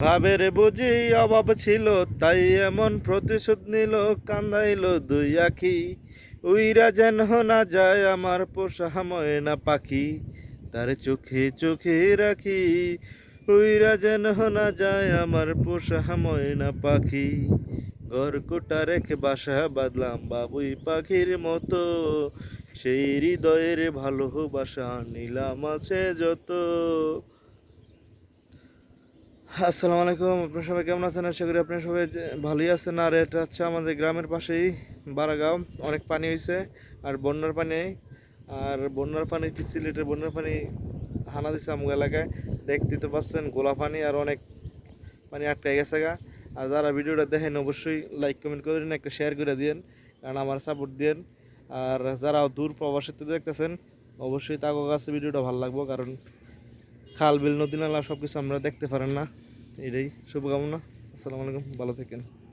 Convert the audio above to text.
ভাবের বুঝি অভাব ছিল, তাই এমন প্রতিশোধ নিল, কান্দাইল দুই আখি। উইরা যেন না যায় আমার পোষা ময়না পাখি, তার চোখে চোখে রাখি। উইরা যেন না যায় আমার পোষা ময়না পাখি, ঘর কোটা রেখে বাসা বাঁধলাম বাবুই পাখির মতো। সেই হৃদয়ের ভালোবাসা নিলাম আছে যত। আসসালামু আলাইকুম, আপনার সবাই কেমন আছেন? আশা করি আপনার সবাই ভালোই আছেন। আর এটা হচ্ছে আমাদের গ্রামের পাশেই বারাগাঁও। অনেক পানি হয়েছে আর বন্যার পানি। আর বন্যার পানি কি সিলেটের বন্যার পানি হানা দিছে আমগো এলাকায়। দেখতে তো পাচ্ছেন গোলা পানি আর অনেক পানি আটকে গেছে গা। আর যারা ভিডিওটা দেখেন অবশ্যই লাইক কমেন্ট করে করেন একটা শেয়ার করে দিন কারণ আমার সাপোর্ট দিন আর যারা দূর প্রবাসীতে দেখতেছেন, অবশ্যই তাগো কাছে ভিডিওটা ভালো লাগবো, কারণ খাল, বিল, নদী, নালা সব কিছু আমরা দেখতে পারেন না। এটাই শুভকামনা আসসালামু আলাইকুম ভালো থাকেন।